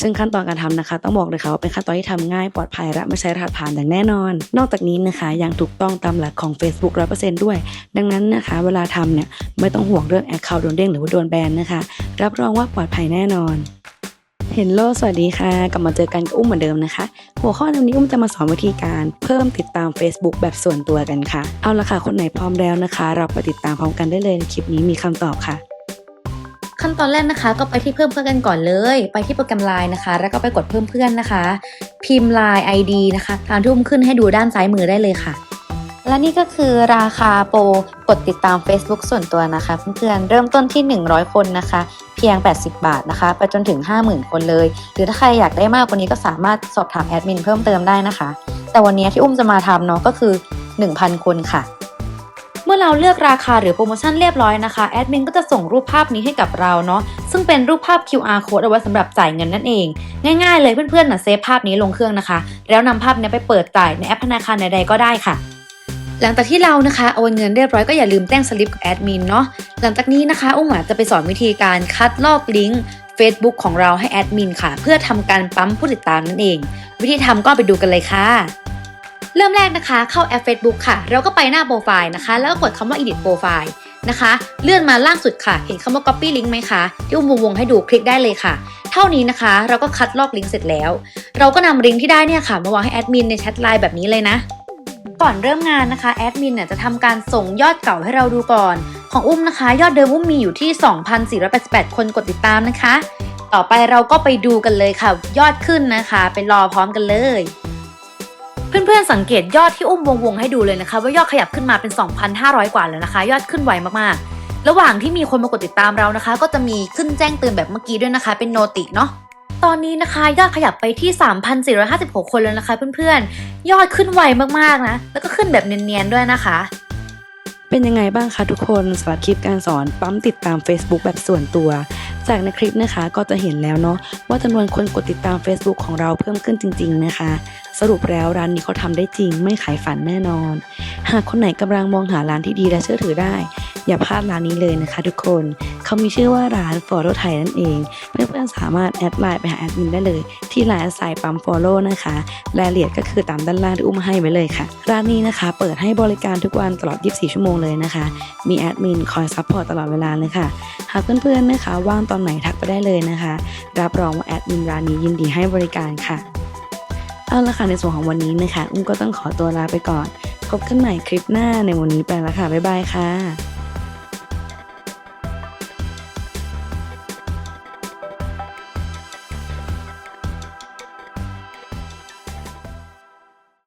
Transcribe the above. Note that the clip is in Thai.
ซึ่งขั้นตอนการทำนะคะ ต้องบอกเลยค่ะว่าเป็นขั้นตอนที่ทำง่ายปลอดภัยและไม่ใช้รหัสผ่านอย่างแน่นอน นอกจากนี้นะคะยังถูกต้องตามหลักของ Facebook 100%ด้วย ดังนั้นนะคะ เวลาทำเนี่ยไม่ต้องห่วงเรื่องแอคเคาท์โดนเด้งหรือว่าโดนแบนนะคะ รับรองว่าปลอดภัยแน่นอนเห็นโลสวัสดีค่ะ กลับมาเจอกันกับอุ้มเหมือนเดิมนะคะ หัวข้อในวันนี้อุ้มจะมาสอนวิธีการเพิ่มติดตาม Facebook แบบส่วนตัวกันค่ะ เอาละค่ะ คนไหนพร้อมแล้วนะคะ เราไปติดตามพร้อมกันได้เลยในคลิปนี้มีคำตอบค่ะ ขั้นตอนแรกนะคะ ก็ไปที่เพิ่มเพื่อนกันก่อนเลย ไปที่โปรแกรม Line นะคะ แล้วก็ไปกดเพิ่มเพื่อนนะคะ พิมพ์ Line ID นะคะ ตามที่อุ้มขึ้นให้ดูด้านซ้ายมือได้เลยค่ะ และนี่ก็คือราคาโปรกดติดตาม Facebook ส่วนตัวนะคะ เพื่อนๆเริ่มต้นที่ 100 คนนะคะ เพียง 80 บาทนะคะ ไปจนถึง 50,000 คนเลย หรือถ้าใครอยากได้มากกว่านี้ก็สามารถสอบถามแอดมินเพิ่มเติมได้นะคะ แต่วันนี้ที่อุ้มจะมาทำเนาะก็คือ 1,000 คนค่ะ เมื่อเราเลือกราคาหรือโปรโมชั่นเรียบร้อยนะคะแอดมินก็จะส่งรูปภาพนี้ให้กับเราเนาะซึ่งเป็นรูปภาพ QR code เอาไว้สำหรับจ่ายเงินนั่นเอง ง่ายๆเลยเพื่อนๆนะเซฟภาพนี้ลงเครื่องนะคะ แล้วนำภาพนี้ไปเปิดจ่ายในแอปธนาคารใดๆก็ได้ค่ะหลังจากที่เรานะคะโอนเงินเรียบร้อยก็อย่าลืมแจ้งสลิปกับแอดมินเนาะหลังจากนี้นะคะอุ้มอาจจะไปสอนวิธีการคัดลอกลิงก์ Facebook ของเราให้แอดมินค่ะ เพื่อทำการปั๊มผู้ติดตามนั่นเอง วิธีทำก็ไปดูกันเลยค่ะ เริ่มแรกนะคะ เข้าแอป Facebook ค่ะ เราก็ไปหน้าโปรไฟล์นะคะ แล้วก็กดคำว่า edit profile นะคะ เลื่อนมาล่างสุดค่ะ เห็นคำว่า copy link ไหมคะ ที่อุ้มวงให้ดูคลิกได้เลยค่ะ เท่านี้นะคะ เราก็คัดลอกลิงก์เสร็จแล้ว เราก็นำลิงก์ที่ได้เนี่ยค่ะมาวางให้แอดมินในแชทไลน์แบบนี้เลยนะก่อนเริ่มงานนะคะแอดมินเนี่ยจะทำการส่งยอดเก่าให้เราดูก่อน ของอุ้มนะคะ ยอดเดิมอุ้มมีอยู่ที่ 2,488 คนกดติดตามนะคะ ต่อไปเราก็ไปดูกันเลยค่ะ ยอดขึ้นนะคะ ไปรอพร้อมกันเลย เพื่อนๆสังเกตยอดที่อุ้มวงๆให้ดูเลยนะคะ ว่ายอดขยับขึ้นมาเป็น 2,500 กว่าแล้วนะคะ ยอดขึ้นไวมากๆ ระหว่างที่มีคนมากดติดตามเรานะคะ ก็จะมีขึ้นแจ้งเตือนแบบเมื่อกี้ด้วยนะคะ เป็นโนติเนาะตอนนี้นะคะยอดขยับไปที่ 3,456 คนแล้วนะคะ เพื่อนๆ ยอดขึ้นไวมากๆนะ แล้วก็ขึ้นแบบเนียนๆด้วยนะคะ เป็นยังไงบ้างคะทุกคนสำหรับคลิปการสอนปั๊มติดตาม Facebook แบบส่วนตัว จากในคลิปนะคะก็จะเห็นแล้วเนาะว่าจำนวนคนกดติดตาม Facebook ของเราเพิ่มขึ้นจริง ๆ นะคะ สรุปแล้วร้านนี้เขาทำได้จริง ไม่ขายฝันแน่นอน หากคนไหนกำลังมองหาร้านที่ดีและเชื่อถือได้ อย่าพลาดร้านนี้เลยนะคะทุกคน เขามีชื่อว่าร้าน Follow ไทยนั่นเอง เพื่อนๆสามารถแอดไลน์ไปหาแอดมินได้เลย ที่ไลน์สายปั๊ม Follow นะคะรายละเอียดก็คือตามด้านล่างที่อุ้มให้ไว้เลยค่ะ ร้านนี้นะคะเปิดให้บริการทุกวันตลอด 24 ชั่วโมงเลยนะคะ มีแอดมินคอยซัพพอร์ตตลอดเวลาเลยค่ะากเพื่อนๆนะคะว่างตอนไหนทักไปได้เลยนะคะ รับรองว่าแอดมินร้านนี้ยินดีให้บริการค่ะ เอาละค่ะในส่วนของวันนี้นะคะ อุ้มก็ต้องขอตัวลาไปก่อน พบกันใหม่คลิปหน้าในวันนี้ไปแล้วค่ะบ๊ายบายค่ะ